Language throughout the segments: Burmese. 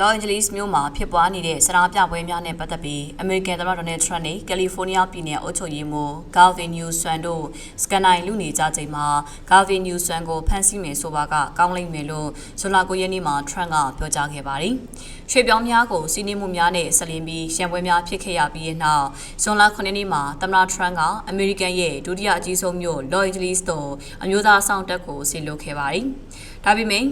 လော့အန်ဂျလိစ်မြို့မှာဖြစ်ပွားနေတဲ့ဆန္ဒပြပွဲများနဲ့ပတ်သက်ပြီးအမေရိကန်သမ္မတဒေါ်နယ်ထရန့်နဲ့ကယ်လီဖိုးနီးယားပြည်နယ်အုပ်ချုပ်ရေးမှူးဂါဗင်နျူဆွမ်တို့စကန်နိုင်လူနေကြချိန်မှာဂါဗင်နျူဆွမ်ကိုဖမ်းဆီးမယ်ဆိုပါကကောင်းလိမ့်မယ်လို့ဇွန်လ9ရက်နေ့မှာထရန့်ကပြောကြားခဲ့ပါတယ်။ရွှေပြောင်းများကိုစီးနှင်းမှုများနဲ့ဆက်လင်းပြီးရန်ပွဲများဖြစ်ခဲ့ရပြီးတဲ့နောက်ဇွန်လ9ရက်နေ့မှာသမ္မတထရန့်ကအမေရိကန်ရဲ့ဒုတိယအကြီးဆုံးမြို့လော့အန်ဂျလိစ်သို့အမျိုးသားဆောင်တက်ကိုဆေလွတ်ခဲ့ပါတယ်။ဒါပေမဲ့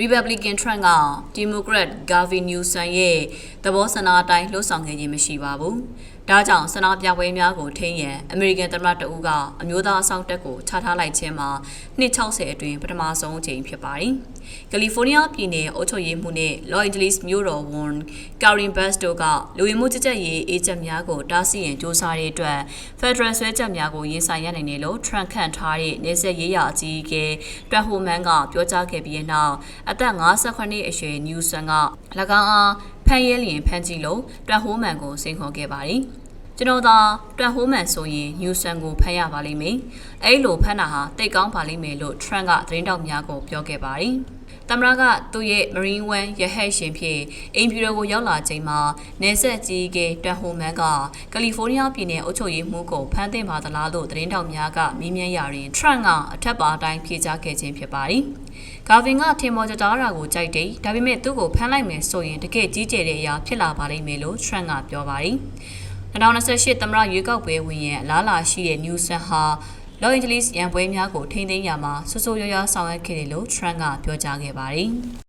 Republican Trump က Democrat Gavin Newsom ရဲ့သဘောဆန္ဒအတိုင်းလှုပ်ဆောင်ခဲ့ခြင်းမရှိပါဘူး။ ဒါကြောင့်ဆန္ဒပြပွဲများကိုထိန်းရန် American သမ္မတတဦးကအမျိုးသားအဆောင်တက်ကိုချထားလိုက်ခြင်းမှာ260အတွင်းပထမဆုံးအကြိမ်ဖြစ်ပါတယ်။ကယ်လီဖိုးနီးယားပြည်နယ်အုပ်ချုပ်ရေးမှူးနဲ့ Los Angeles မြို့တော်ဝန် Karen Bass တို့ကလူဝင်မှုကြီးကြပ်ရေးအေဂျင့်များကိုတားဆီးရန်စ조사တဲ့အတွက် Federal ဆွဲချက်များကိုရင်ဆိုင်ရနိုင်တယ်လို့ Trump ခန့်ထားတဲ့နေဆက်ရေးရာအကြီးအကဲတွက်ဟိုမန်ကပြောကြားခဲ့ပြီးတဲ့နောက်အသက်58နှစ်အရွယ် Newsom က၎င်းအားဖမ်းရဲလျင်ဖမ်းကြည့်လို့တွက်ဟိုမန်ကိုစိန်ခေါ်ခဲ့ပါတယ်။ ကျွန်တော်သာတွက်ဟိုးမှန်ဆိုရင်ညူဆန်ကိုဖမ်းရပါလိမ့်မယ်။အဲ့လိုဖမ်းတာဟာတိတ်ကောင်းပါလိမ့်မယ်လို့ Trump ကသတင်းတောက်များကိုပြောခဲ့ပါတယ်။သမ္မတကသူ့ရဲ့ Marine One ရဟတ်ရှင်ဖြစ်အိမ်ဖြူတော်ကိုရောက်လာချိန်မှာနေဆက်ကြီးကတွက်ဟိုမန်ကကယ်လီဖိုးနီးယားပြည်နယ်အုပ်ချုပ်ရေးမှူးကိုဖမ်းသင့်ပါသလားလို့သတင်းတောက်များကမေးမြန်းရာတွင် Trump ကအထက်ပါအတိုင်းဖြေကြားခဲ့ခြင်းဖြစ်ပါတယ်။ဂါဗင်ကထင်မော်ကြတားတာကိုကြိုက်တယ်။ဒါပေမဲ့သူ့ကိုဖမ်းလိုက်မယ်ဆိုရင်တကယ်ကြီးကျယ်တဲ့အရာဖြစ်လာပါလိမ့်မယ်လို့ Trump ကပြောပါတယ်။ 2028သမ္မတရွေးကောက်ပွဲဝင်ရန်အလားအလာရှိတဲ့ Newsom ဟာ Los Angeles ရန်ပွဲများကိုထိန်းသိမ်းရမှာဆူဆူရွရွဆောင်ရွက်ခဲ့တယ်လို့ Trump ကပြောကြားခဲ့ပါတယ်။